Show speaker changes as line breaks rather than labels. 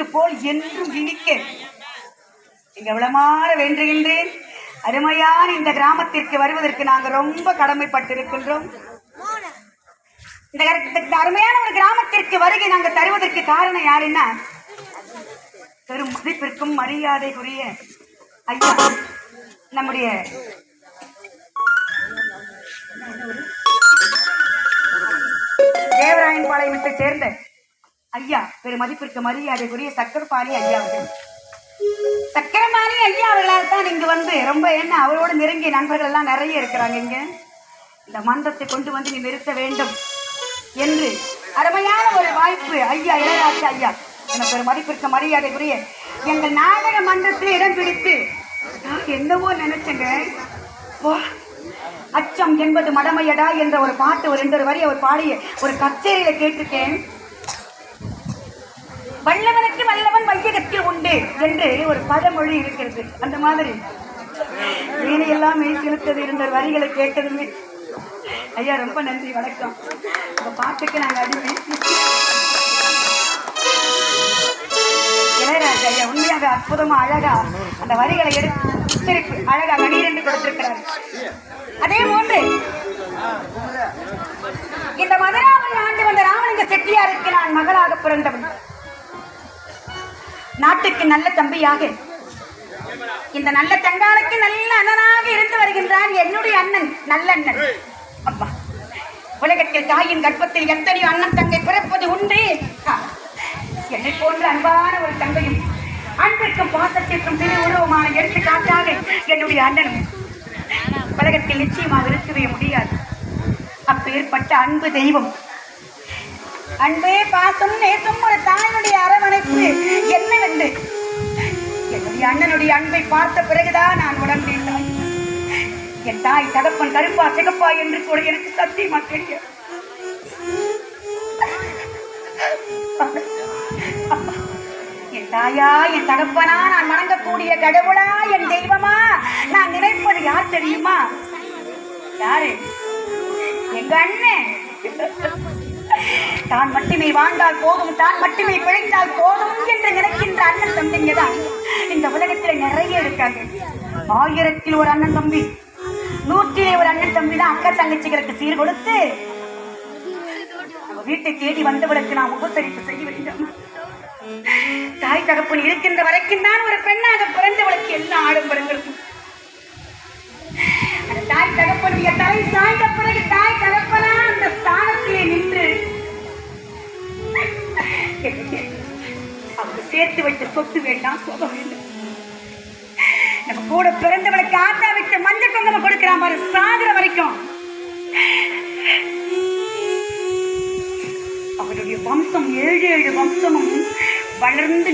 முத்து போல் என்றும் இனிக்க இங்க விளமாற வேண்டுகின்றேன். அருமையான இந்த கிராமத்திற்கு வருவதற்கு நாங்கள் ரொம்ப கடமைப்பட்டிருக்கின்றோம். இந்த அருமையான ஒரு கிராமத்திற்கு வருகை நாங்கள் தருவதற்கு காரணம் யாருன்னா பெரும் மதிப்பிற்கும் மரியாதைக்குரிய ஐயா நம்முடைய தேவராயன் பாளையத்தை சேர்ந்த ஐயா பெரு மதிப்பிற்கு மரியாதைக்குரிய சக்கரபாணி ஐயா அவர்கள். சக்கரபாணி ஐயா அவர்களால் தான் இங்கு வந்து ரொம்ப என்ன அவரோடு நெருங்கிய நண்பர்கள் எல்லாம் நிறைய இருக்கிறாங்க இங்க. இந்த மன்றத்தை கொண்டு வந்து நீ நிறுத்த வேண்டும் என்று அருமையான ஒரு வாய்ப்பு ஐயா இளையராஜா ஐயா எனக்கு ஒரு மதிப்பிற்கு மரியாதைக்குரிய எங்கள் நாடக மன்றத்தில் இடம் பிடித்து நான் என்னவோ நினைச்சேங்க. அச்சம் என்பது மடமையடா என்ற ஒரு பாட்டு ஒரு ரெண்டு ஒரு வரி அவர் பாடிய ஒரு கச்சேரியில கேட்டிருக்கேன். வல்லவனுக்கு வல்லவன் வையகத்தில் உண்டு என்று ஒரு பழமொழி இருக்கிறது. அந்த மாதிரி. வீணையெல்லாம் மெய் செலுத்தது இருந்த வரிகளை கேட்டதுமே. ஐயா ரொம்ப நன்றி வணக்கம். இந்த பாட்டுக்கு நாங்கள் அடிமை இளையராஜா ஐயா உண்மையாக அற்புதமா அழகா அந்த வரிகளை எடுத்து உச்சரிப்பு அழகா கணீரென்று கொடுத்திருக்கிறார். அதே போன்று இந்த மதுராமணி ஆண்டு வந்த ராமலிங்க செட்டியாருக்கு நான் மகளாக பிறந்தவன். நாட்டுக்கு நல்ல தம்பியாக. இந்த நல்ல தங்காளுக்கு நல்ல அண்ணனாக இருந்து வருகின்றான் என்னுடைய அண்ணன் நல்லண்ணன் அப்பா உலகத்தில் தாயின் கர்ப்பத்தில் எத்தனையோ அண்ணன் தங்கை பிறப்பது உண்டு. என்னை போன்ற அன்பான ஒரு தங்கையும் அன்பிற்கும் பாசத்திற்கும் திரு உருவமான எடுத்துக்காட்டாக என்னுடைய அண்ணனும் உலகத்தில் நிச்சயமாக இருக்கவே முடியாது. அப்பேற்பட்ட அன்பு தெய்வம் அன்பே பாசம் நேசம் ஒரு தாயினுடைய அரவணைப்பு. என்னவென்று? என்னுடைய அண்ணனுடைய அன்பை பார்த்த பிறகுதான் நான் உணர்ந்தேன் தாய். என் தாய் தகப்பன் கருப்பா சிகப்பா என்று கூட எனக்கு சத்தியமா தெரியும் என் தாயா என் தகப்பனா நான் வணங்கக்கூடிய கடவுளா என் தெய்வமா? நான் நினைப்பது யார் தெரியுமா? யாரு? எங்க அண்ணன் தான் மட்டுமே வாழ்ந்தால் போதும் தான் மட்டுமே பிழைத்தால் போதும் என்று நினைக்கின்ற அண்ணன் தம்பிங்க தான் இந்த உலகத்தில் நிறைய இருக்காங்க. ஆயிரத்தில் ஒரு அண்ணன் தம்பி நூற்றிலே ஒரு அண்ணன் தம்பி தான் அக்கா தங்கச்சிகளுக்கு சீர் கொடுத்து நம்ம வீட்டை தேடி வந்தவளுக்கு நாம் உபசரிப்பு செய்ய வேண்டும். தாய் தகப்பன் இருக்கின்ற வரைக்கும் தான் ஒரு பெண்ணாக பிறந்தவளுக்கு எல்லா ஆடம்பரங்களும். அந்த தாய் தகப்பனுடைய தலை சாய்ந்த பிறகு தாய் தகப்பன் அவங்க சேர்த்து வைத்த சொத்து வேண்டாம் சொல்ல வேண்டும். நம்ம கூட பிறந்தவளுக்கு ஆத்தா வைத்த மஞ்சள் குங்குமம் கொடுக்கிறான் பாரு சாகுற வரைக்கும். அவருடைய வம்சம் ஏழு ஏழு வம்சமும் வளர்ந்து